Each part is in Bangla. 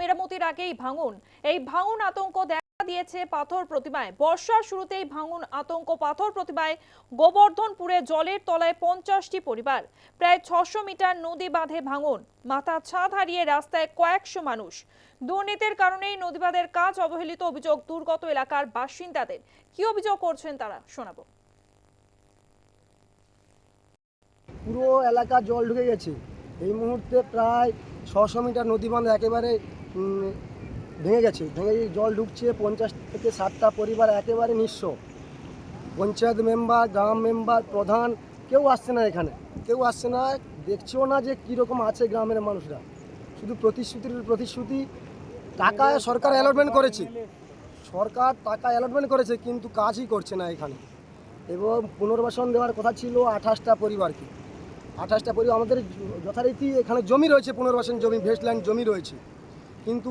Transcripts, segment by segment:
মেরামতির আগেই ভাঙন। এই ভাঙন আতঙ্ক দেখা দিয়েছে পাথর প্রতিমায়। বর্ষার শুরুতেই ভাঙন আতঙ্ক, পাথর প্রতিমায় গোবর্ধনপুরে জলের তলায় পঞ্চাশটি পরিবার। প্রায় ছশো মিটার নদী বাঁধে ভাঙন। মাথা ছাদ হারিয়ে রাস্তায় কয়েকশো মানুষ। দুর্নীতির কারণেই নদীবাঁধের কাজ অবহেলিত অভিযোগ দুর্গত এলাকার বাসিন্দাদের। কি অভিযোগ করছেন তারা? শোনাবো। পুরো এলাকা জল ঢুকে গেছে। এই মুহূর্তে প্রায় ছশো মিটার নদী বাঁধ। একেবারে ভেঙে গেছে। ভেঙে জল ঢুকছে, পঞ্চাশ থেকে ষাটটা পরিবার একেবারে নিঃস্ব। পঞ্চায়েত মেম্বার, গ্রাম মেম্বার, প্রধান, কেউ আসছে না এখানে। কেউ আসছে না, দেখছেও না যে কীরকম আছে গ্রামের মানুষরা। শুধু প্রতিশ্রুতির প্রতিশ্রুতি, টাকা সরকার অ্যালটমেন্ট করেছে। সরকার টাকা অ্যালটমেন্ট করেছে, কিন্তু কাজই করছে না এখানে। এবং পুনর্বাসন দেওয়ার কথা ছিল আঠাশটা পরিবারকে। আঠাশটা পরিবার, আমাদের যথারীতি এখানে জমি রয়েছে, পুনর্বাসন জমি ভেস্টল্যান্ড জমি রয়েছে। কিন্তু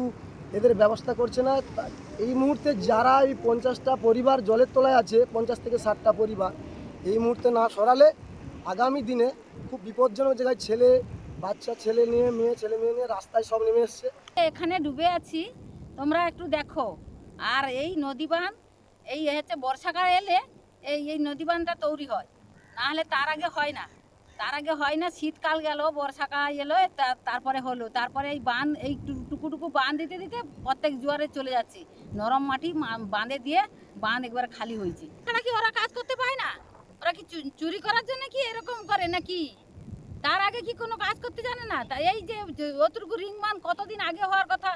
এদের ব্যবস্থা করছে না। এই মুহূর্তে যারা এই পঞ্চাশটা পরিবার জলের তলায় আছে, পঞ্চাশ থেকে ষাটটা পরিবার, এই মুহূর্তে না সরালে আগামী দিনে খুব বিপজ্জনক জায়গায় ছেলে, বাচ্চা, ছেলে নিয়ে, মেয়ে, ছেলে মেয়ে নিয়ে রাস্তায় সব নেমে এসছে। এখানে ডুবে আছি। তোমরা একটু দেখো। আর এই নদী বাঁধ এই হচ্ছে বর্ষাকাল এলে এই এই নদী বাঁধটা তৈরি হয়। নাহলে তার আগে হয় না। তার আগে হয় না, শীতকাল গেল, বর্ষাকাল এলো তারপরে হলো। তারপরে এই বাঁধ এই টুকুটুকু বাঁধ দিতে দিতে প্রত্যেক জোয়ারে চলে যাচ্ছে। নরম মাটি বাঁধে দিয়ে বাঁধ একবার খালি হয়েছে। এখানে কি ওরা কাজ করতে পায় না? ওরা কি চুরি করার জন্য কি এরকম করে নাকি? তার আগে কি কোনো কাজ করতে জানে না? তা এই যে অতটুকু রিংমান কতদিন আগে হওয়ার কথা?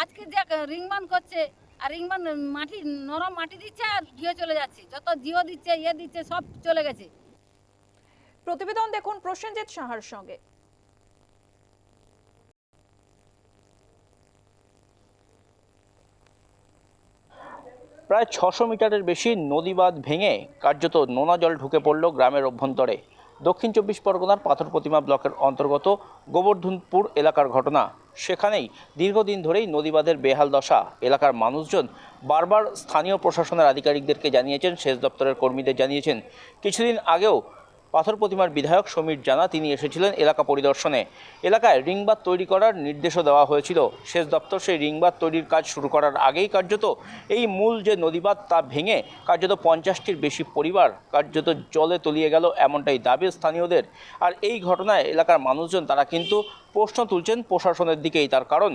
আজকে যে রিংমান করছে, আর রিংমান মাটি, নরম মাটি দিচ্ছে আর জিও চলে যাচ্ছে। যত জিও দিচ্ছে ইয়ে দিচ্ছে, সব চলে গেছে। প্রতিবেদন দেখুন প্রসেনজিৎ সাহার সঙ্গে। প্রায় ছশো মিটারের বেশি নদীবাঁধ ভেঙে কার্যত নোনা জল ঢুকে পড়ল গ্রামের অভ্যন্তরে। দক্ষিণ চব্বিশ পরগনার পাথর প্রতিমা ব্লকের অন্তর্গত গোবর্ধনপুর এলাকার ঘটনা। সেখানেই দীর্ঘদিন ধরেই নদীবাঁধের বেহাল দশা। এলাকার মানুষজন বারবার স্থানীয় প্রশাসনের আধিকারিকদেরকে জানিয়েছেন, সেচ দপ্তরের কর্মীদের জানিয়েছেন। কিছুদিন আগেও পাথর প্রতিমার বিধায়ক সমীর জানা তিনি এসেছিলেন এলাকা পরিদর্শনে। এলাকায় রিংবাদ তৈরি করার নির্দেশও দেওয়া হয়েছিল। সেচ দপ্তর সেই রিংবাদ তৈরির কাজ শুরু করার আগেই কার্যত এই মূল যে নদীবাদ তা ভেঙে কার্যত পঞ্চাশটির বেশি পরিবার কার্যত জলে তলিয়ে গেল এমনটাই দাবি স্থানীয়দের। আর এই ঘটনায় এলাকার মানুষজন, তারা কিন্তু প্রশ্ন তুলছেন প্রশাসনের দিকেই তার কারণ।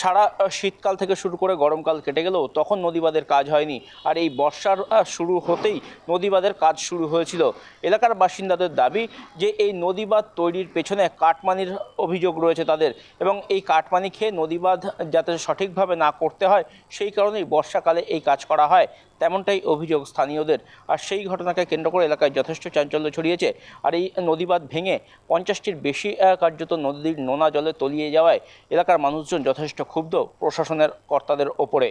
সারা শীতকাল থেকে শুরু করে গরমকাল কেটে গেলেও তখন নদীবাদের কাজ হয়নি। আর এই বর্ষার শুরু হতেই নদীবাদের কাজ শুরু হয়েছিল। এলাকার বাসিন্দাদের দাবি যে এই নদীবাদ তৈরির পেছনে কাটমানির অভিযোগ রয়েছে তাদের এবং এই কাটমানি খেয়ে নদীবাঁধ যাতে সঠিকভাবে না করতে হয়, সেই কারণেই বর্ষাকালে এই কাজ করা হয়। তেমনটাই অভিযোগ স্থানীয়দের। আর সেই ঘটনাকে কেন্দ্র করে এলাকায় যথেষ্ট চাঞ্চল্য ছড়িয়েছে। আর এই নদীবাঁধ ভেঙে পঞ্চাশটির বেশি কার্যত নদীর নোনা জলে তলিয়ে যাওয়ায় এলাকার মানুষজন যথেষ্ট ক্ষুব্ধ প্রশাসনের কর্তাদের ওপরে।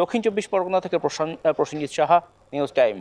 দক্ষিণ চব্বিশ পরগনা থেকে প্রসেনজিৎ সাহা, নিউজ টাইম।